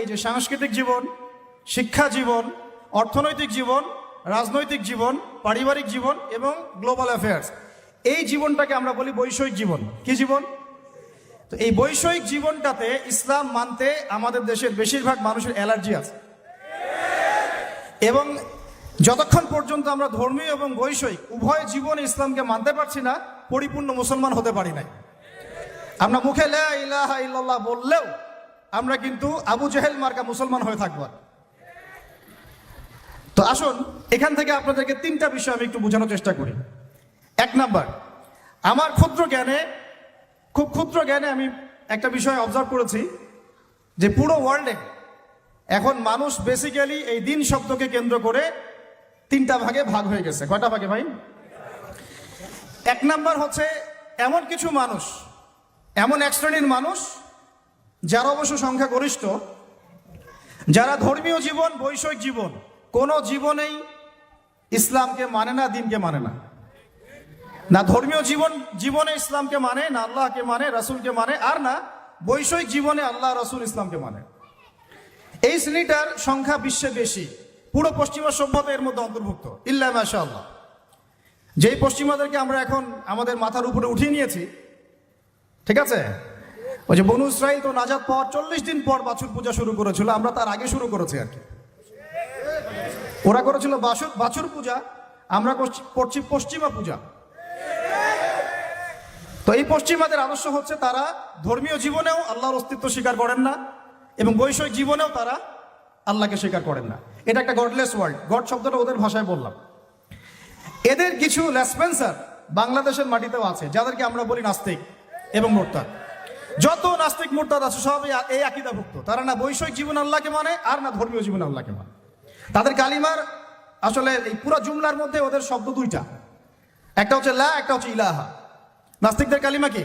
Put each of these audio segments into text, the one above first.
এই যে সাংস্কৃতিক জীবন, শিক্ষা জীবন, অর্থনৈতিক জীবন, রাজনৈতিক জীবন, পারিবারিক জীবন এবং গ্লোবাল অ্যাফেয়ার্স, এই জীবনটাকে আমরা বলি বৈষয়িক জীবন। কি জীবন? তো এই বৈষয়িক জীবনটাতে ইসলাম মানতে আমাদের দেশের বেশিরভাগ মানুষের অ্যালার্জি আছে। এবং যতক্ষণ পর্যন্ত আমরা ধর্মীয় এবং বৈষয়িক, উভয় জীবনে ইসলামকে মানতে পারছি না, পরিপূর্ণ মুসলমান হতে পারি নাই। আমরা মুখে লা ইলাহা ইল্লাল্লাহ বললেও আমরা কিন্তু আবু জেহেল মার্কা মুসলমান হয়ে থাকব। তো আসুন, এখান থেকে আপনাদেরকে তিনটা বিষয় আমি একটু বোঝানোর চেষ্টা করি। এক নাম্বার, আমার ক্ষুদ্র জ্ঞানে, খুব ক্ষুদ্র জ্ঞানে আমি একটা বিষয় অবজার্ভ করেছি যে পুরো ওয়ার্ল্ডে এখন মানুষ বেসিক্যালি এই দিন শব্দকে কেন্দ্র করে তিনটা ভাগে ভাগ হয়ে গেছে। কয়টা ভাগে ভাই? এক নাম্বার হচ্ছে, এমন কিছু মানুষ, এমন এক শ্রেণির মানুষ যারা অবশ্য সংখ্যাগরিষ্ঠ যারা ধর্মীয় জীবন বৈষয়িক জীবন, কোনো জীবনেই ইসলামকে মানে না, দিনকে মানে না। না ধর্মীয় জীবন, জীবনে ইসলামকে মানে না আল্লাহকে মানে রাসূলকে মানে আর না বৈষয়িক জীবনে আল্লাহ, রাসূল ইসলামকে মানে। এই শ্রেণীটার সংখ্যা বিশ্বে বেশি, পুরো পশ্চিমা সভ্যতা এর মধ্যে অন্তর্ভুক্ত, ইল্লা মাশা আল্লাহ যেই পশ্চিমাদেরকে আমরা এখন আমাদের মাথার উপরে উঠিয়ে নিয়েছি, ঠিক আছে? ওই যে বনু ইসরাইল তো নাজাদ পাওয়ার চল্লিশ দিন পর বাছুর পূজা শুরু করেছিল, আমরা তার আগে শুরু করেছি আর কি। ওরা করেছিল বাছুর বাছুর পূজা, আমরা করছি করছি পশ্চিমা পূজা। তো এই পশ্চিমাদের আদর্শ হচ্ছে তারা ধর্মীয় জীবনেও আল্লাহর অস্তিত্ব স্বীকার করেন না এবং বৈষয়িক জীবনেও তারা আল্লাহকে স্বীকার করেন না। এটা একটা গডলেস ওয়ার্ল্ড গড শব্দটা ওদের ভাষায় বললাম। এদের কিছু লেসপেন্সার বাংলাদেশের মাটিতেও আছে, যাদেরকে আমরা বলি নাস্তিক এবং মোরতাদ। যত নাস্তিক মোরতাদ আছে, সবই এই আকিদাভুক্ত। তারা না বৈষয়িক জীবন আল্লাহকে মানে আর না ধর্মীয় জীবন আল্লাহকে মানে। তাদের কালিমার আসলে এই পুরো জুমলার মধ্যে ওদের শব্দ দুইটা। একটা হচ্ছে লা, একটা হচ্ছে ইলাহা। নাস্তিকদের কালিমা কি?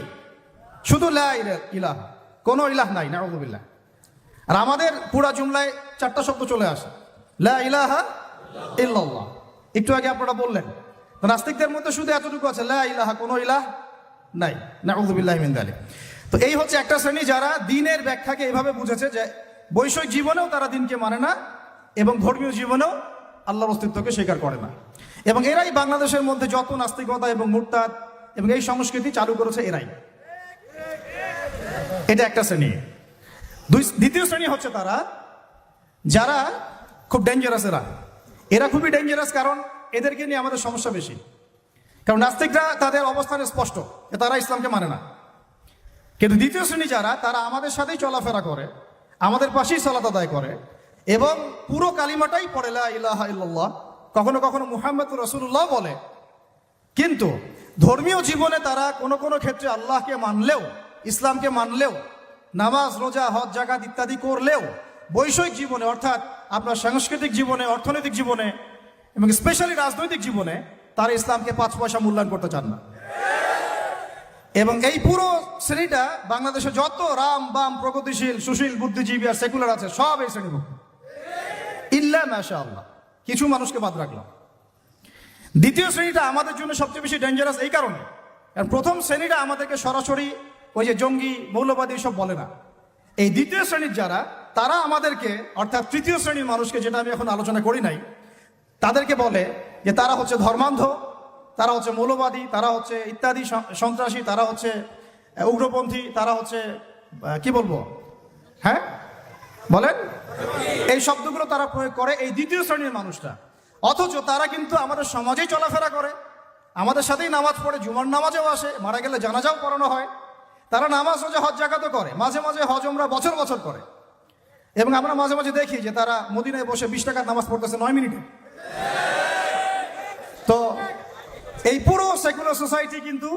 শুধু লা ইলা- ইলাহা। কোনো ইলাহ নাই নাউযুবিল্লাহ আর আমাদের পুরা জুমলায় চারটা শব্দ চলে আসে। লা ইলাহা ইল্লাল্লাহ। একটু আগে আপনারা বললেন নাস্তিকদের মধ্যে শুধু এতটুকু আছে, লা ইলাহা কোনো ইলাহ নাই নাউযুবিল্লাহ মিন যালিক তো এই হচ্ছে একটা শ্রেণি যারা দিনের ব্যাখ্যাকে এইভাবে বুঝেছে যে বৈষয়িক জীবনেও তারা দিনকে মানে না এবং ধর্মীয় জীবনেও আল্লাহর অস্তিত্বকে স্বীকার করে না। এবং এরাই বাংলাদেশের মধ্যে যত নাস্তিকতা এবং মুরতাদ এবং এই সংস্কৃতি চালু করেছে এরাই। এটা একটা শ্রেণি। দুই দ্বিতীয় শ্রেণি হচ্ছে তারা যারা খুব ডেঞ্জারাস এরা। এরা খুবই ডেঞ্জারাস কারণ এদেরকে নিয়ে আমাদের সমস্যা বেশি। কারণ নাস্তিকরা তাদের অবস্থানে স্পষ্ট তারা ইসলামকে মানে না। কিন্তু দ্বিতীয় শ্রেণি যারা, তারা আমাদের সাথেই চলাফেরা করে, আমাদের পাশেই সালাত আদায় করে, এবং পুরো কালিমাটাই পড়ে ইলাহা ইল্লাল্লাহ কখনো কখনো মুহাম্মদ রসুল্লাহ বলে। কিন্তু ধর্মীয় জীবনে তারা কোনো কোনো ক্ষেত্রে আল্লাহকে মানলেও, ইসলামকে মানলেও, নামাজ, রোজা, হজ জাকাত ইত্যাদি করলেও, বৈষয়িক জীবনে, অর্থাৎ আপনার সাংস্কৃতিক জীবনে, অর্থনৈতিক জীবনে, এবং স্পেশালি রাজনৈতিক জীবনে, তারা ইসলামকে পাঁচ পয়সা মূল্যায়ন করতে চান না। এবং এই পুরো শ্রেণীটা বাংলাদেশে যত রাম, বাম, প্রগতিশীল, সুশীল, বুদ্ধিজীবী আর সেকুলার আছে, সব এই শ্রেণীভুক্ত ইল্লা মাশা আল্লাহ কিছু মানুষকে বাদ রাখলাম। দ্বিতীয় শ্রেণীটা আমাদের জন্য সবচেয়ে বেশি ডেঞ্জারাস এই কারণে। কারণ প্রথম শ্রেণীটা আমাদেরকে সরাসরি ওই যে জঙ্গি, মৌলবাদী সব বলে না। এই দ্বিতীয় শ্রেণির যারা, তারা আমাদেরকে, অর্থাৎ তৃতীয় শ্রেণির মানুষকে, যেটা আমি এখন আলোচনা করি নাই, তাদেরকে বলে যে তারা হচ্ছে ধর্মান্ধ তারা হচ্ছে মৌলবাদী, তারা হচ্ছে ইত্যাদি সন্ত্রাসী, তারা হচ্ছে উগ্রপন্থী, তারা হচ্ছে কি বলব? হ্যাঁ? বলেন? এই শব্দগুলো তারা প্রয়োগ করে এই দ্বিতীয় শ্রেণির মানুষটা। অথচ তারা কিন্তু আমাদের সমাজেই চলাফেরা করে। আমাদের সাথেই নামাজ পড়ে, জুমার নামাজেও আসে, মারা গেলে জানাজাও পড়ানো হয়। তারা নামাজ রোজা হজ জাকাতও করে, মাঝে মাঝে হজ আমরা বছর বছর করে। এবং আমরা মাঝে মাঝে দেখি যে তারা মদিনায় বসে বিশ টাকার নামাজ পড়তেছে নয় মিনিটে। এই পুরো সেকুলার সোসাইটি কিন্তু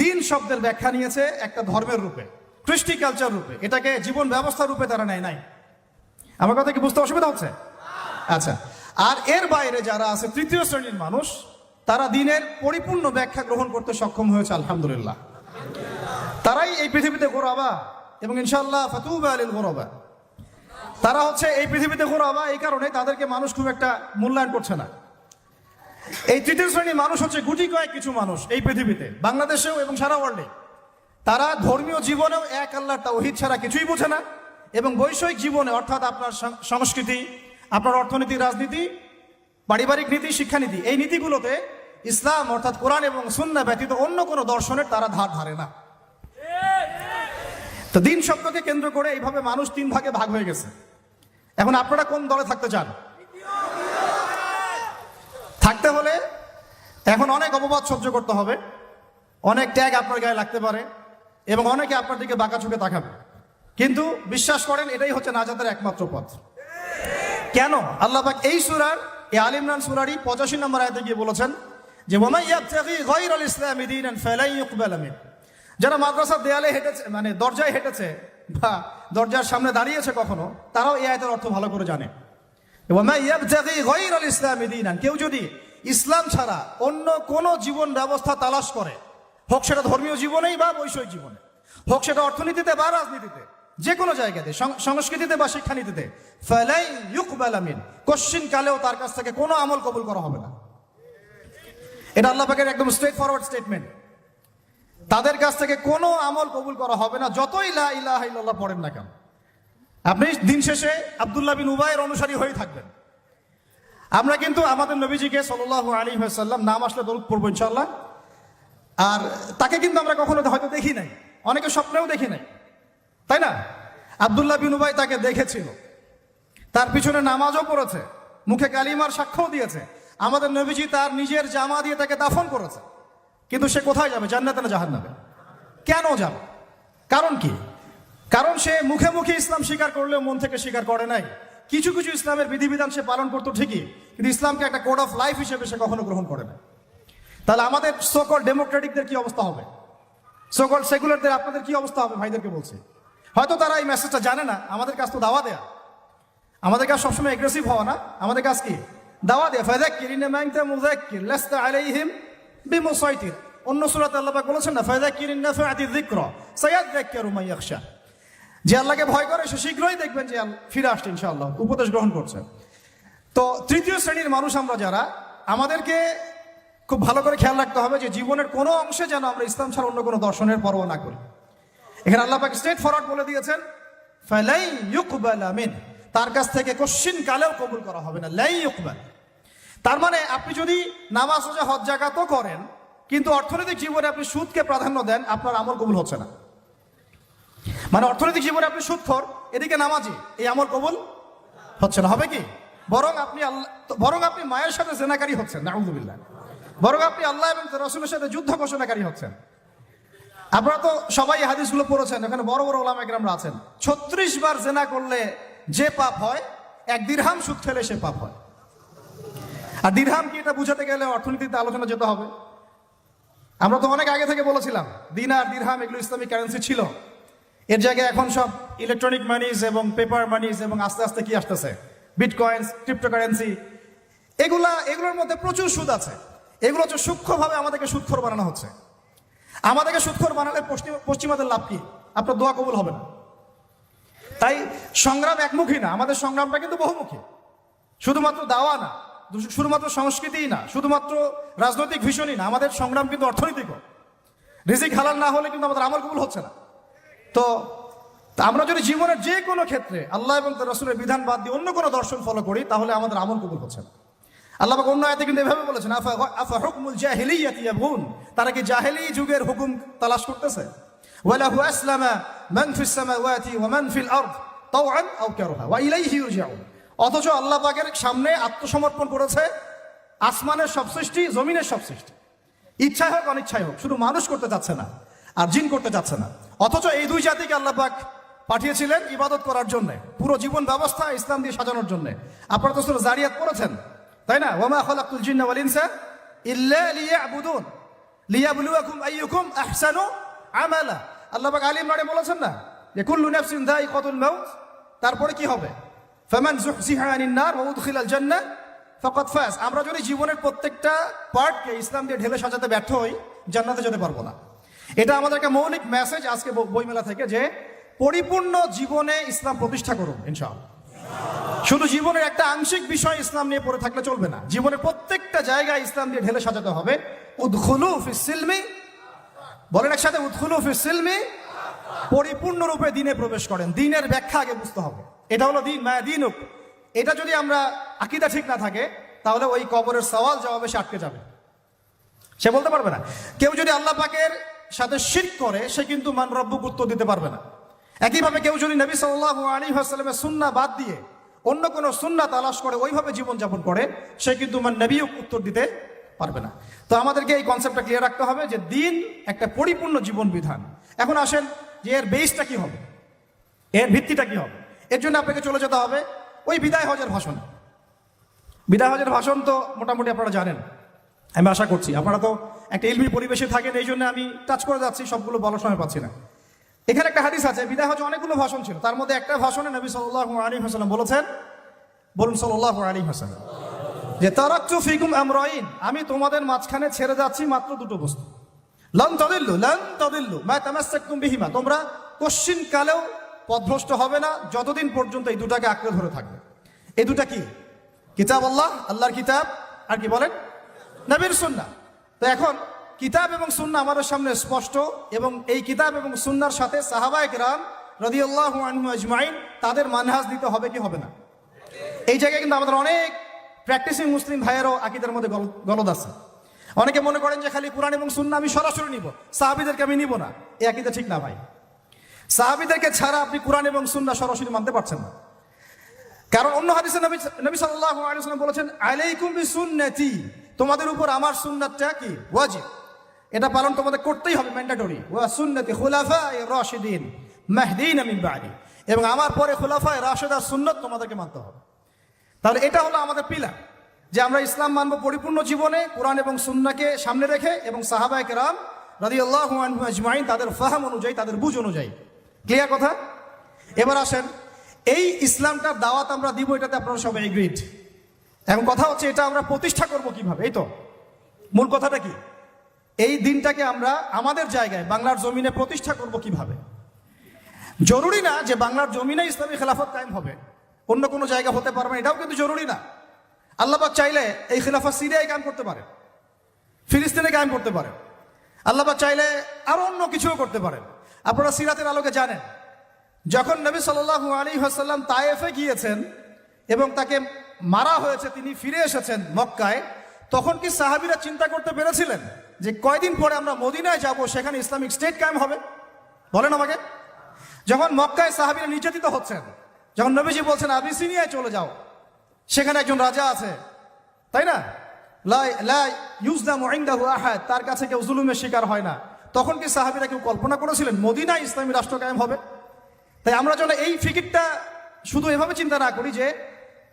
দিন শব্দের ব্যাখ্যা নিয়েছে একটা ধর্মের রূপে, কৃষ্টি কালচার রূপে। এটাকে জীবন ব্যবস্থা রূপে তারা নেয় নাই। আমার কথা কি বুঝতে অসুবিধা হচ্ছে? আচ্ছা আর এর বাইরে যারা আছে, তৃতীয় শ্রেণির মানুষ, তারা দিনের পরিপূর্ণ ব্যাখ্যা গ্রহণ করতে সক্ষম হয়েছে, আলহামদুলিল্লাহ। তারাই এই পৃথিবীতে গোরাবা এবং ইনশাল্লাহ ফাতুবা আলীল গোরবা তারা হচ্ছে এই পৃথিবীতে গোরাবা এই কারণে তাদেরকে মানুষ খুব একটা মূল্যায়ন করছে না। এই তৃতীয় শ্রেণির মানুষ হচ্ছে গুটি কয়েক কিছু মানুষ এই পৃথিবীতে, বাংলাদেশেও এবং সারা ওয়ার্ল্ডে তারা ধর্মীয় জীবনেও এক আল্লাহর তাওহিদ ছাড়া কিছুই বোঝে না এবং বৈষয়িক জীবনে, অর্থাৎ আপনার সংস্কৃতি, আপনার অর্থনীতি, রাজনীতি, পারিবারিক নীতি, শিক্ষানীতি, এই নীতিগুলোতে ইসলাম, অর্থাৎ কোরআন এবং সুন্না ব্যতীত অন্য কোনো দর্শনের তারা ধার ধারে না। তো দিন শব্দকে কেন্দ্র করে এইভাবে মানুষ তিন ভাগে ভাগ হয়ে গেছে। এখন আপনারা কোন দলে থাকতে চান? থাকতে হলে এখন অনেক অপবাদ সহ্য করতে হবে, অনেক ট্যাগ আপনার গায়ে লাগতে পারে, এবং অনেকে আপনার দিকে বাঁকা চোখে তাকাবে। কিন্তু বিশ্বাস করেন, এটাই হচ্ছে নাজাতের একমাত্র পথ। কেন? আল্লাহ পাক এই সুরার, এই আল ইমরান সুরারই পঁচাশি নম্বর আয়তে গিয়ে বলেছেন যে যারা মাদ্রাসার দেয়ালে হেঁটেছে মানে দরজায় হেঁটেছে বা দরজার সামনে দাঁড়িয়েছে কখনো, তারাও এই আয়তের অর্থ ভালো করে জানে। কেউ যদি ইসলাম ছাড়া অন্য কোন জীবন ব্যবস্থা তালাশ করে, হোক সেটা ধর্মীয় জীবনেই বা বৈষয়িক জীবনে, হোক সেটা অর্থনীতিতে বা রাজনীতিতে, যে কোনো জায়গাতে সংস্কৃতিতে বা শিক্ষানীতিতে ফালাই ইউকবাল মিন, কোশ্চিন কালেও তার কাছ থেকে কোনো আমল কবুল করা হবে না। এটা আল্লাহ পাকের একদম স্ট্রেট ফরওয়ার্ড স্টেটমেন্ট তাদের কাছ থেকে কোনো আমল কবুল করা হবে না, যতই লা ইলাহা ইল্লাল্লাহ পড়েন না কেন। আপনি দিন শেষে আব্দুল্লাহ বিন উবাইয়ের অনুসারী হয়ে থাকবেন। আমরা কিন্তু আমাদের নবীজিকে সাল্লাল্লাহু আলাইহি ওয়াসাল্লাম নাম আসলে দরুদ পড়ব ইনশাআল্লাহ। আর তাকে কিন্তু আমরা কখনো হয়তো দেখি নাই। অনেকে স্বপ্নেও দেখি নাই। তাই না? আবদুল্লাহ বিন উবাই তাকে দেখেছিল। তার পিছনে নামাজও পড়েছে। মুখে কালিমার সাক্ষ্যও দিয়েছে। আমাদের নবীজি তার নিজের জামা দিয়ে তাকে দাফন করেছে। কিন্তু সে কোথায় যাবে? জান্নাতে না জাহান্নামে? কেন যাবে? কারণ কি? কারণ সে মুখে মুখে ইসলাম স্বীকার করলেও মন থেকে স্বীকার করে নাই। কিছু কিছু ইসলামের বিধিবিধান সে পালন করতো ঠিকই, কিন্তু ইসলামকে একটা কোড অফ লাইফ হিসেবে সে কখনো গ্রহণ করে না তাহলে আমাদের সকল ডেমোক্রেটিকদের কি অবস্থা হবে? সকল সেকুলারদের আপনাদের কি অবস্থা হবে? ভাইদেরকে বলছে। হয়তো তারা এই মেসেজটা জানে না, আমাদের কাজ তো দাওয়া দেয়া। আমাদের কাজ সবসময় এগ্রেসিভ হওয়া না, আমাদের কাজ কি? দাওয়া দেয়া। ফায়দাক্কির বিমুসাইতির। অন্য সূরাতে আল্লাহ বলেছেন না ফায়দাক্কির ইন্নাফাআতি যিকরা সায়াযাক্কারু মান ইয়াখশা। যে আল্লাহকে ভয় করে, সে শীঘ্রই দেখবেন যে ফিরে আসছে ইনশাআল্লাহ। উপদেশ গ্রহণ করছে। তো তৃতীয় শ্রেণির মানুষ আমরা যারা, আমাদেরকে খুব ভালো করে খেয়াল রাখতে হবে যে জীবনের কোনো অংশে যেন আমরা ইসলাম ছাড়া অন্য কোনো দর্শনের পরোয়া না করি। এখানে আল্লাহ পাক স্ট্রেট ফরওয়ার্ড বলে দিয়েছেন ফালাই ইউকবাল আমিন তার কাছ থেকে কোশ্চিন কালেও কবুল করা হবে না। লাই ইউকবাল। তার মানে আপনি যদি নামাজ হজ, জাকাতও করেন, কিন্তু অর্থনৈতিক জীবনে আপনি সুদকে প্রাধান্য দেন, আপনার আমল কবুল হচ্ছে না। মানে অর্থনৈতিক জীবনে আপনি সুদখোর এদিকে নামাজি, এই আমল কবুল হচ্ছে না, হবে কি? বরং আপনি আল্লাহ বরং আপনি মায়ের সাথে জেনাকারী হচ্ছেন, নাউজুবিল্লাহ। বরং আপনি আল্লাহ এবং রসুলের সাথে যুদ্ধ ঘোষণাকারী হচ্ছেন। আপনারা তো সবাই হাদিসগুলো পড়েছেন, এখানে বড় বড় ওলামা একরামরা আছেন। ছত্রিশ বার জেনা করলে যে পাপ হয়, এক দিরহাম সুদ খেলে সে পাপ হয়। আর দিরহাম কি এটা বুঝাতে গেলে অর্থনীতিতে আলোচনা যেতে হবে? আমরা তো অনেক আগে থেকে বলেছিলাম দিনার দিরহাম এগুলো ইসলামিক কারেন্সি ছিল। এর জায়গায় এখন সব ইলেকট্রনিক মানিজ এবং পেপার মানিজ এবং আস্তে আস্তে কি আসতেছে? বিটকয়েন্স ক্রিপ্টোকারেন্সি এগুলা, এগুলোর মধ্যে প্রচুর সুদ আছে। এগুলো হচ্ছে সূক্ষ্মভাবে আমাদেরকে সুদখোর বানানো হচ্ছে। আমাদেরকে সুদখোর বানালে পশ্চিম- পশ্চিমাদের লাভ কি? আপনার দোয়া কবুল হবে না। তাই সংগ্রাম একমুখী না, আমাদের সংগ্রামটা কিন্তু বহুমুখী। শুধুমাত্র দাওয়া না শুধুমাত্র সংস্কৃতিই না, শুধুমাত্র রাজনৈতিক ভীষণই না, আমাদের সংগ্রাম কিন্তু অর্থনৈতিকও। রিজিক হালাল না হলে কিন্তু আমাদের আমল কবুল হচ্ছে না। তো আমরা যদি জীবনের যে কোনো ক্ষেত্রে আল্লাহ এবং তার রসুলের বিধান বাদ দিয়ে অন্য কোনো দর্শন ফলো করি, তাহলে আমাদের আমল কবুল হচ্ছে আল্লাহ অন্য আয়াতে কিন্তু এভাবে বলেছেন, আফা হুকমুল জাহিলিয়াতি ইয়াবগুন? তারা কি জাহেলি যুগের হুকুম তালাশ করতেছে? ওয়ালাহু আসলামা মান ফিস সামাওয়াতি ওয়া মান ফিল আরদ তাওআন আও কারহা ওয়া ইলাইহি ইরজাউন অথচ আল্লাহ পাকের সামনে আত্মসমর্পণ করেছে আসমানের সব সৃষ্টি, জমিনের সব সৃষ্টি। ইচ্ছায় হোক, অনিচ্ছায় হোক, শুধু মানুষ করতে চাচ্ছে না, আর জিন করতে চাচ্ছে না। অথচ এই দুই জাতিকে আল্লাহ পাক পাঠিয়েছিলেন ইবাদত করার জন্য, পুরো জীবন ব্যবস্থা ইসলাম দিয়ে সাজানোর জন্য। আপনারা তো শুধু জারিয়াত পড়েছেন, তাই না? ওমা খালাকুল জিন্না ওয়াল ইনসা ইল্লা লিয়াবুদুন। লিয়াবলুয়াকুম আইয়ুকুম আহসানু আমালা। আল্লাহ পাক আলী ইমরানে বলেছেন না যে, কুল্লু নাফসিন যায়িকাতুল মাউত, তারপরে কি হবে? ফামান যুহজিহা আনিন নার ওয়া উদখিলাল জান্নাহ ফাকাদ ফাজ। আমরা যদি জীবনের প্রত্যেকটা পার্টকে ইসলাম দিয়ে ঢেলে সাজাতে ব্যর্থ হই, জান্নাতে যেতে পারব না। এটা আমাদের একটা মৌলিক মেসেজ আজকে বইমেলা থেকে যে পরিপূর্ণ জীবনে ইসলাম প্রতিষ্ঠা করুন, ইনশাআল্লাহ। শুধু জীবনের একটা আংশিক বিষয় ইসলাম নিয়ে পড়ে থাকলে চলবে না। জীবনের প্রত্যেকটা জায়গায় ইসলাম দিয়ে ঢেলে সাজাতে হবে। উদ্খুলু ফিস সিলমি, বলেন একসাথে, উদ্খুলু সিলমি, পরিপূর্ণরূপে দিনে প্রবেশ করেন। দিনের ব্যাখ্যা আগে বুঝতে হবে। এটা হলো দিন, মায়া দিন এটা যদি আমরা আকিদা ঠিক না থাকে, তাহলে ওই কবরের সওয়াল জবাবে সে আটকে যাবে। সে বলতে পারবে না। কেউ যদি আল্লাহ পাকের সাথে শির করে, সে কিন্তু মান রব্বুক উত্তর দিতে পারবে না। একইভাবে কেউ যদি নবী সাল্লাহ আলী হাসলামের সুন্না বাদ দিয়ে অন্য কোনো সুন্না তালাশ করে, ওইভাবে জীবনযাপন করে, সে কিন্তু মান নবীও উত্তর দিতে পারবে না। তো আমাদেরকে এই কনসেপ্টটা ক্লিয়ার রাখতে হবে যে দিন একটা পরিপূর্ণ জীবন বিধান। এখন আসেন যে এর বেসটা কি হবে? এর ভিত্তিটা কি হবে? এর জন্য আপনাকে চলে যেতে হবে ওই বিদায় হজের ভাষণ। বিদায় হজের ভাষণ তো মোটামুটি আপনারা জানেন। আমি আশা করছি। আপনারা তো একটা ইলমি পরিবেশে থাকেন, এই জন্য আমি টাচ করে যাচ্ছি, সবগুলো বলার সময় পাচ্ছি না। এখানে একটা হাদিস আছে, বিদায় হজে অনেকগুলো ভাষণ ছিল। তার মধ্যে একটা ভাষণে নবী সাল্লাহ আলী হাসালাম বলেছেন, বলুন সাল্লাহ আলী হাসালাম যে, তারাক্তু ফিকুম আমরাইন, আমি তোমাদের মাঝখানে ছেড়ে যাচ্ছি মাত্র দুটো বস্তু। লন তদিল্লু লন তদিল্লু, মা তামাসাক্তুম বিহিমা, তোমরা কশ্চিন কালেও পথভ্রষ্ট হবে না, যতদিন পর্যন্ত এই দুটাকে আঁকড়ে ধরে থাকবে। এই দুটা কি? কিতাব আল্লাহ, আল্লাহর কিতাব, আর কি বলেন? নবীর সুন্না তো এখন কিতাব এবং সুন্না আমাদের সামনে স্পষ্ট এবং এই কিতাব এবং সুন্নার সাথে সাহাবায়ে কেরাম রাদিয়াল্লাহু আনহু আজমাইন তাদের মানহাজ দিতে হবে কি হবে না। এই জায়গায় কিন্তু আমাদের অনেক প্র্যাকটিসিং মুসলিম ভাইয়েরও আকিদের মধ্যে গল- গলদ আছে। অনেকে মনে করেন যে খালি কোরআন এবং সুন্না আমি সরাসরি নিব, সাহাবিদেরকে আমি নিব না। এই আকিদা ঠিক না ভাই। সাহাবিদেরকে ছাড়া আপনি কোরআন এবং সুন্না সরাসরি মানতে পারছেন না। কারণ অন্য হাদিসে নবী নবী আলাইহি ওয়াসাল্লাম বলেছেন, আলাইকুম বিসুন্নতি। তোমাদের উপর আমার সুন্নাতটা কি? ওয়াজিব। এটা পালন তোমাদের করতেই হবে ম্যান্ডেটরি ওয়া সুন্নতি খুলাফায়ে রাশিদিন, মাহদিন মিন বাদি। এবং আমার পরে খুলাফায়ে রাশিদার সুন্নত তোমাদেরকে মানতে হবে। তাহলে এটা হলো আমাদের পিলার, যে আমরা ইসলাম মানব পরিপূর্ণ জীবনে কোরআন এবং সুন্নাকে সামনে রেখে এবং সাহাবায়ে কেরাম রাদিয়াল্লাহু আনহু আজমাইন তাদের ফাহাম অনুযায়ী, তাদের বুঝ অনুযায়ী। ক্লিয়ার কথা? এবার আসেন, এই ইসলামটার দাওয়াত আমরা দিব, এটাতে আপনারা সবাই এগ্রিড এখন কথা হচ্ছে এটা আমরা প্রতিষ্ঠা করব কীভাবে? এই তো, মূল কথাটা কি? এই দিনটাকে আমরা আমাদের জায়গায় বাংলার জমিনে প্রতিষ্ঠা করব কীভাবে? জরুরি না যে বাংলার জমিনে ইসলামী খেলাফত কায়েম হবে। অন্য কোনো জায়গা হতে পারবে না, এটাও কিন্তু জরুরি না। আল্লাহবাক চাইলে এই খেলাফত সিরিয়ায় কায়েম করতে পারে, ফিলিস্তিনে কায়েম করতে পারে। আল্লাহবাক চাইলে আরও অন্য কিছুও করতে পারেন আপনারা সিরাতের আলোকে জানেন, যখন নবী সাল্লাল্লাহু আলী হাসাল্লাম তায়েফে গিয়েছেন এবং তাকে মারা হয়েছে, তিনি ফিরে এসেছেন মক্কায়, তখন কি সাহাবিরা চিন্তা করতে পেরেছিলেন যে কয়দিন পরে আমরা মদিনায় যাব, সেখানে ইসলামিক স্টেট কায়েম হবে? বলেন আমাকে। যখন মক্কায় সাহাবিরা নির্যাতিত হচ্ছেন, যখন নবীজি বলছেন আপনি সিনিয়ায় চলে যাও, সেখানে একজন রাজা আছে। তাই না? তার কাছে কেউ জুলুমের শিকার হয় না। তখন কি সাহাবিরা কেউ কল্পনা করেছিলেন, মদিনায় ইসলামী রাষ্ট্র কায়েম হবে? তাই আমরা যেন এই ফিকিরটা শুধু এভাবে চিন্তা না করি যে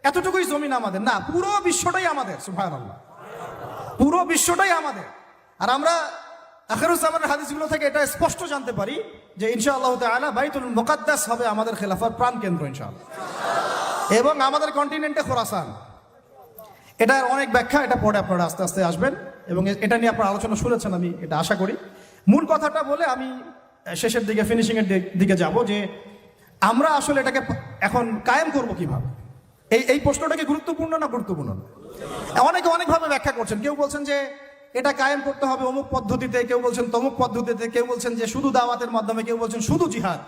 এতটুকুই জমিন আমাদের। না, পুরো বিশ্বটাই আমাদের, সুবহানাল্লাহ। পুরো বিশ্বটাই আমাদের। আর আমরা আখেরুজ্জামানের হাদিসগুলো থেকে এটা স্পষ্ট জানতে পারি যে ইনশাআল্লাহ তাআলা বাইতুল মুকাদ্দাস হবে আমাদের খেলাফার প্রাণ কেন্দ্র, ইনশাআল্লাহ। এবং আমাদের কন্টিনেন্টে খোরাসান। এটার অনেক ব্যাখ্যা, এটা পরে আপনারা আস্তে আস্তে আসবেন। এবং এটা নিয়ে আপনারা আলোচনা শুনেছেন, আমি এটা আশা করি। মূল কথাটা বলে আমি শেষের দিকে ফিনিশিং এর দিকে যাব যে আমরা আসলে এটাকে এখন কায়েম করব কীভাবে? এই এই প্রশ্নটা কি গুরুত্বপূর্ণ না গুরুত্বপূর্ণ? অনেকে অনেকভাবে ব্যাখ্যা করছেন। কেউ বলছেন যে এটা কায়েম করতে হবে অমুক পদ্ধতিতে, কেউ বলছেন তমুক পদ্ধতিতে, কেউ বলছেন যে শুধু দাওয়াতের মাধ্যমে, কেউ বলছেন শুধু জিহাদ,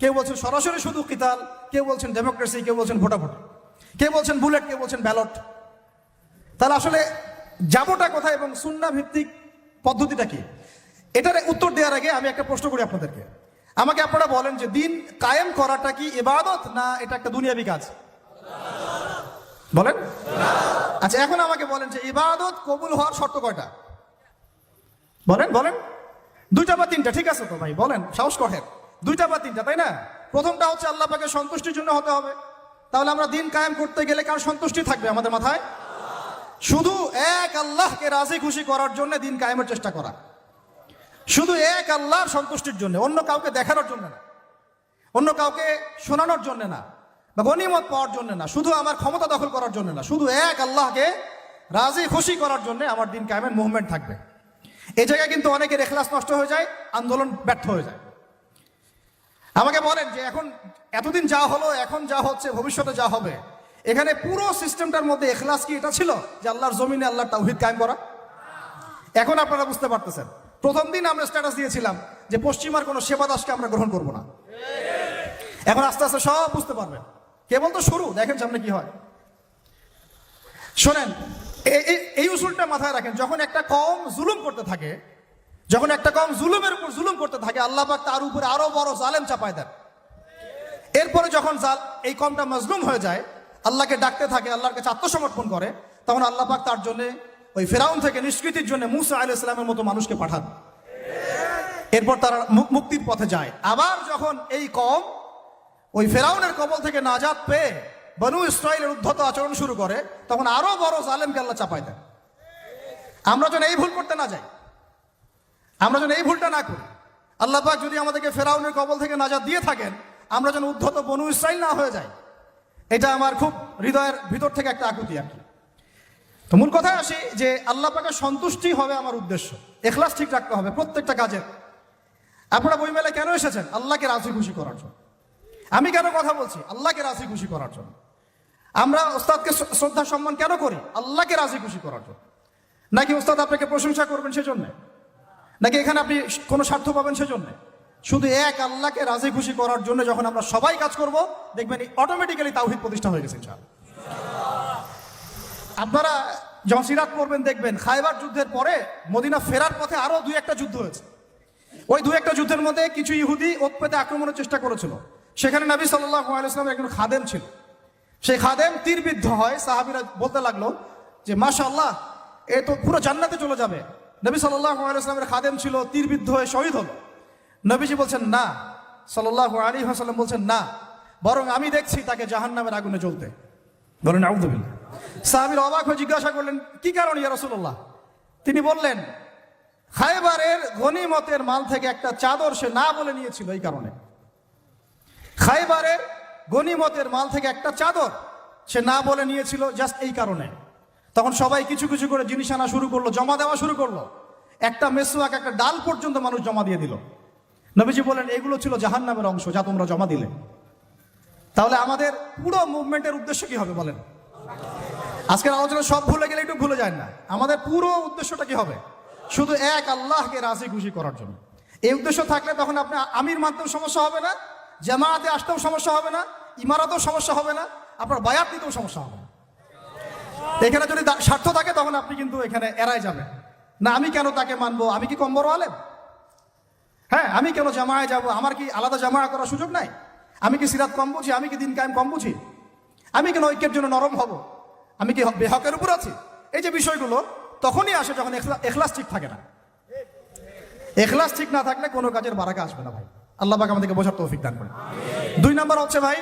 কেউ বলছেন সরাসরি শুধু কিতাল, কেউ বলছেন ডেমোক্রেসি, কেউ বলছেন ভোটাভোট, কেউ বলছেন বুলেট, কেউ বলছেন ব্যালট। তাহলে আসলে যাবোটা কোথায় এবং সুন্না ভিত্তিক পদ্ধতিটা কি? এটার উত্তর দেওয়ার আগে আমি একটা প্রশ্ন করি আপনাদেরকে। আমাকে আপনারা বলেন যে দিন কায়েম করাটা কি ইবাদত না এটা একটা দুনিয়াবি কাজ? বলেন? আচ্ছা এখন আমাকে বলেন যে ইবাদত কবুল হওয়ার শর্ত কয়টা? বলেন বলেন। দুইটা বা তিনটা, ঠিক আছে তো ভাই? বলেন, সাহস করেন। দুইটা বা তিনটা, তাই না? প্রথমটা হচ্ছে আল্লাহ পাকে সন্তুষ্টির জন্য হতে হবে। তাহলে আমরা দিন কায়েম করতে গেলে কার সন্তুষ্টি থাকবে আমাদের মাথায়? শুধু এক আল্লাহকে রাজি খুশি করার জন্য দিন কায়েমের চেষ্টা করা। শুধু এক আল্লাহর সন্তুষ্টির জন্য, অন্য কাউকে দেখানোর জন্য না। অন্য কাউকে শোনানোর জন্য না। বা গনিমত পাওয়ার জন্য না, শুধু আমার ক্ষমতা দখল করার জন্য না, শুধু এক আল্লাহকে রাজি খুশি করার জন্য আমার দিন কায়েমের মুভমেন্ট থাকবে। এই জায়গায় কিন্তু অনেকের এখলাস নষ্ট হয়ে যায়, আন্দোলন ব্যর্থ হয়ে যায়। আমাকে বলেন যে এখন এতদিন যা হলো, এখন যা হচ্ছে, ভবিষ্যতে যা হবে, এখানে পুরো সিস্টেমটার মধ্যে এখলাস কি এটা ছিল? যে আল্লাহর জমিনে আল্লাহর তাওহিদ কায়েম করা? এখন আপনারা বুঝতে পারতেছেন। প্রথম দিন আমরা স্ট্যাটাস দিয়েছিলাম যে পশ্চিমার কোনো সেবা দাসকে আমরা গ্রহণ করব না। এখন আস্তে আস্তে সব বুঝতে পারবেন। কেবল তো শুরু, দেখেন সামনে কি হয়। শোনেন এই উসুলটা মাথায় রাখেন, যখন একটা কম জুলুম করতে থাকে, যখন একটা কম জুলুমের উপর জুলুম করতে থাকে, আল্লাহ পাক তার উপরে আরও বড় জালেম চাপায় দেন। এরপরে যখন জাল, এই কমটা মজলুম হয়ে যায়, আল্লাহকে ডাকতে থাকে, আল্লাহর কাছে আত্মসমর্পণ করে, তখন আল্লাহ পাক তার জন্য ওই ফেরাউন থেকে নিষ্কৃতির জন্য মুসা আলাইহিস ইসলামের মতো মানুষকে পাঠান। এরপর তারা মুক্তির পথে যায়। আবার যখন এই কম ওই ফেরাউনের কবল থেকে নাজাদ পেয়ে বনু ইসরায়েলের উদ্ধত আচরণ শুরু করে, তখন আরও বড় জালেমকে আল্লাহ চাপাই দেন। আমরা যেন এই ভুল করতে না যাই, আমরা যেন এই ভুলটা না করি। আল্লাহ পাক যদি আমাদেরকে ফেরাউনের কবল থেকে নাজাদ দিয়ে থাকেন, আমরা যেন উদ্ধত বনু ইসরায়েল না হয়ে যাই। এটা আমার খুব হৃদয়ের ভিতর থেকে একটা আকুতি আর কি। তো মূল কথায় আসি যে আল্লাহ পাকের সন্তুষ্টি হবে আমার উদ্দেশ্য। এখলাস ঠিক রাখতে হবে প্রত্যেকটা কাজের। আপনারা বই মেলায় কেন এসেছেন? আল্লাহকে রাজি খুশি করার জন্য। আমি কেন কথা বলছি? আল্লাহকে রাজি খুশি করার জন্য। আমরা ওস্তাদকে শ্রদ্ধা সম্মান কেন করি? আল্লাহকে রাজি খুশি করার জন্য। নাকি ওস্তাদ আপনাকে প্রশংসা করবেন সেজন্য? নাকি এখানে আপনি কোনো স্বার্থ পাবেন সেজন্য? শুধু এক আল্লাহকে রাজি খুশি করার জন্য যখন আমরা সবাই কাজ করব, দেখবেন অটোমেটিক্যালি তাওহিদ প্রতিষ্ঠা হয়ে গেছে আপনারা যখন সিরাত পড়বেন, দেখবেন খাইবার যুদ্ধের পরে মদিনা ফেরার পথে আরও দুই একটা যুদ্ধ হয়েছে। ওই দু একটা যুদ্ধের মধ্যে কিছু ইহুদি ওত পেতে আক্রমণের চেষ্টা করেছিল। সেখানে নবী সাল্লাহ একজন খাদেম ছিল। সেই খাদেম তীরবিদ্ধ হয়, সাহাবিরা বলতে লাগল যে মাশা আল্লাহ এ তো পুরো জান্নাতে চলে যাবে। নবী সাল্লাহ খাদেম ছিল, তীরবিদ্ধ হয়ে শহীদ হলো। নবীজি বলছেন, না। সাল্লাহ আলী হাসাল্লাম বলছেন, না। বরং আমি দেখছি তাকে জাহান নামের আগুনে জ্বলতে। বলেন সাহাবির অবাক হয়ে জিজ্ঞাসা করলেন, কি কারণ ইয়া রসুল্লাহ তিনি বললেন খাইবারের গনিমতের মাল থেকে একটা চাদর সে না বলে নিয়েছিল এই কারণে। খাইবারের গনিমতের মাল থেকে একটা চাদর সে না বলে নিয়েছিল জাস্ট এই কারণে। তখন সবাই কিছু কিছু করে জিনিস আনা শুরু করল, জমা দেওয়া শুরু করল। একটা মেসোয়াক একটা ডাল পর্যন্ত মানুষ জমা দিয়ে দিল। নবীজি বলেন, এগুলো ছিল জাহান্নামের অংশ যা তোমরা জমা দিলে। তাহলে আমাদের পুরো মুভমেন্টের উদ্দেশ্য কি হবে বলেন? আজকের আলোচনা সব ভুলে গেলে একটু ভুলে যায় না। আমাদের পুরো উদ্দেশ্যটা কি হবে? শুধু এক আল্লাহকে রাজি খুশি করার জন্য। এই উদ্দেশ্য থাকলে তখন আপনি আমির মানতেও সমস্যা হবে না। জামায়াতে আসতেও সমস্যা হবে না, ইমারাতেও সমস্যা হবে না, আপনার বায়াত নিতেও সমস্যা হবে এখানে যদি স্বার্থ থাকে তখন আপনি কিন্তু এখানে এড়াই যাবেন। না, আমি কেন তাকে মানবো? আমি কি কম বড় আলেম? হ্যাঁ আমি কেন জামায় যাব? আমার কি আলাদা জামায়া করার সুযোগ নাই? আমি কি সিরাত কম বুঝি? আমি কি দিন কায়েম কম বুঝি? আমি কেন ঐক্যের জন্য নরম হব? আমি কি বেহকের উপর আছি? এই যে বিষয়গুলো, তখনই আসে যখন এখলা- এখলাস ঠিক থাকে না। এখলাস ঠিক না থাকলে কোনো কাজের বারাকা আসবে না ভাই। আল্লাহ পাক আমাদেরকে বোঝার তৌফিক দান করে দুই নম্বর হচ্ছে ভাই,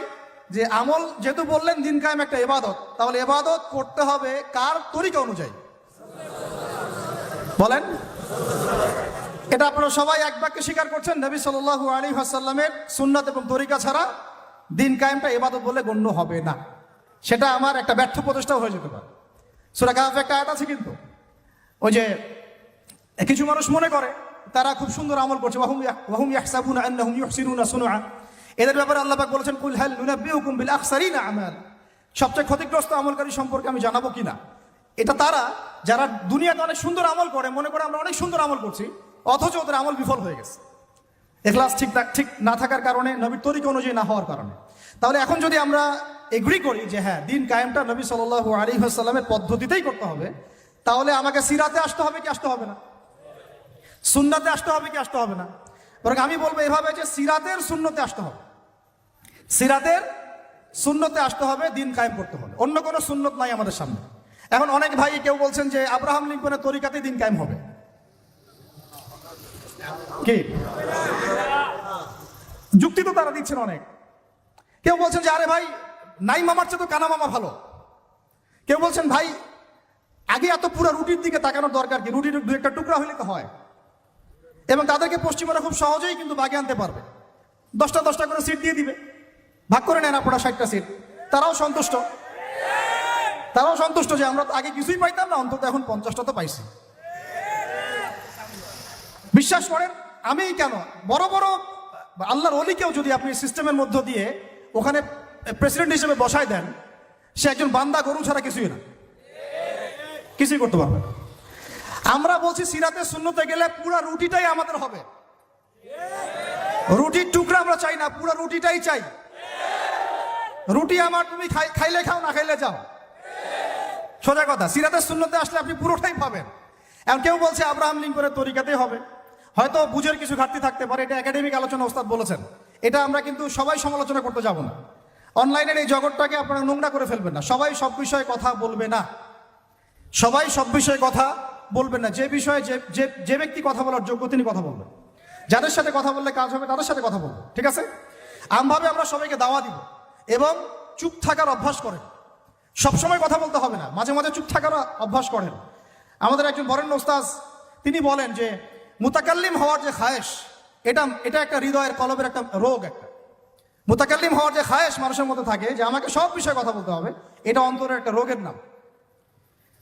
যে আমল যেহেতু বললেন দিন কায়েম একটা এবাদত তাহলে এবাদত করতে হবে কার তরিকা অনুযায়ী? বলেন। এটা আপনারা সবাই এক বাক্যে স্বীকার করছেন, নবী সাল্লাল্লাহু আলী হাসাল্লামের সুন্নাত এবং তরিকা ছাড়া দিন কায়েমটা এবাদত বলে গণ্য হবে না। সেটা আমার একটা ব্যর্থ প্রচেষ্টাও হয়ে যেতে পারে। সুরা কাহাফে একটা আয়াত আছে কিন্তু, ওই যে কিছু মানুষ মনে করে তারা খুব সুন্দর আমল করছে। এদের ব্যাপারে আল্লাহ বলেছেন, কুল হাল সবচেয়ে ক্ষতিগ্রস্ত আমলকারী সম্পর্কে আমি জানাব কিনা? এটা তারা, যারা দুনিয়াতে অনেক সুন্দর আমল করে, মনে করে আমরা অনেক সুন্দর আমল করছি, অথচ ওদের আমল বিফল হয়ে গেছে। এখলাস ঠিক ঠিক না থাকার কারণে, নবীর তরিকা অনুযায়ী না হওয়ার কারণে। তাহলে এখন যদি আমরা এগ্রি করি যে হ্যাঁ দিন কায়েমটা নবী সাল আলী সাল্লামের পদ্ধতিতেই করতে হবে, তাহলে আমাকে সিরাতে আসতে হবে কি আসতে হবে না? সুন্নাতে আসতে হবে কি আসতে হবে না? বরং আমি বলব এভাবে যে সিরাতের শূন্যতে আসতে হবে। সিরাতের শূন্যতে আসতে হবে, দিন কায়েম করতে হবে। অন্য কোনো সুন্নত নাই আমাদের সামনে। এখন অনেক ভাই কেউ বলছেন যে আব্রাহাম লিঙ্কনের তরিকাতেই দিন কায়েম হবে। কি? যুক্তি তো তারা দিচ্ছেন অনেক। কেউ বলছেন যে, আরে ভাই নাই মামার চেয়ে তো কানা মামা ভালো। কেউ বলছেন, ভাই, আগে এত পুরো রুটির দিকে তাকানোর দরকার কি? রুটির দু একটা টুকরা হলে তো হয়। এবং তাদেরকে পশ্চিমারা খুব সহজেই কিন্তু বাগে আনতে পারবে। দশটা দশটা করে সিট দিয়ে দিবে। ভাগ করে নেন আপনারা ষাটটা সিট তারাও সন্তুষ্ট। তারাও সন্তুষ্ট যে আমরা আগে কিছুই পাইতাম না, অন্তত এখন পঞ্চাশটা তো পাইছি। বিশ্বাস করেন, আমি কেন? বড় বড় আল্লাহর অলিকেও যদি আপনি সিস্টেমের মধ্য দিয়ে ওখানে প্রেসিডেন্ট হিসেবে বসায় দেন, সে একজন বান্দা গরু ছাড়া কিছুই না। কিছুই করতে পারবে না। আমরা বলছি সিরাতে শূন্যতে গেলে পুরো রুটিটাই আমাদের হবে। রুটির টুকরা আমরা চাই না, পুরো রুটিটাই চাই। রুটি আমার তুমি খাই- খাইলে খাও, না খাইলে যাও। সোজা কথা সিরাতের শূন্যতে আসলে আপনি পুরোটাই পাবেন। এখন কেউ বলছে আব্রাহাম লিঙ্কনের তরিকাতেই হবে। হয়তো বুঝের কিছু ঘাটতি থাকতে পারে, এটা একাডেমিক আলোচনা ওস্তাদ বলেছেন। এটা আমরা কিন্তু সবাই সমালোচনা করতে যাব না। অনলাইনের এই জগৎটাকে আপনারা নোংরা করে ফেলবেন না। সবাই সব বিষয়ে কথা বলবে না। সবাই সব বিষয়ে কথা বলবেন না, যে বিষয়ে যে যে ব্যক্তি কথা বলার যোগ্য তিনি কথা বলবেন। যাদের সাথে কথা বললে কাজ হবে, তাদের সাথে কথা বলব ঠিক আছে? আমভাবে আমরা সবাইকে দাওয়া দিব এবং চুপ থাকার অভ্যাস করেন। সবসময় কথা বলতে হবে না, মাঝে মাঝে চুপ থাকার অভ্যাস করেন। আমাদের একজন বরেণ্য ওস্তাজ তিনি বলেন যে, মুতাকাল্লিম হওয়ার যে খায়েশ, এটা এটা একটা হৃদয়ের কলবের একটা রোগ একটা। মুতাকাল্লিম হওয়ার যে খায়েশ মানুষের মধ্যে থাকে, যে আমাকে সব বিষয়ে কথা বলতে হবে, এটা অন্তরের একটা রোগের নাম।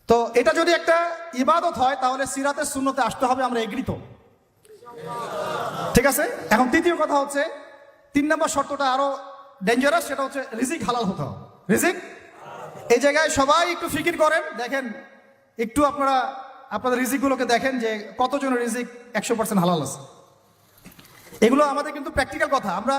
তো এটা যদি একটা ইবাদত হয়, তাহলে সিরাতের শূন্যতে আসতে হবে, আমরা এগৃত ঠিক আছে? এখন তৃতীয় কথা হচ্ছে, তিন নম্বর শর্তটা আরও ডেঞ্জারাস সেটা হচ্ছে রিজিক হালাল হতে হবে। রিজিক? এই জায়গায় সবাই একটু ফিকির করেন, দেখেন, একটু আপনারা, আপনাদের রিজিকগুলোকে দেখেন যে কতজনের রিজিক একশো পার্সেন্ট হালাল আছে। এগুলো আমাদের কিন্তু প্র্যাকটিক্যাল কথা। আমরা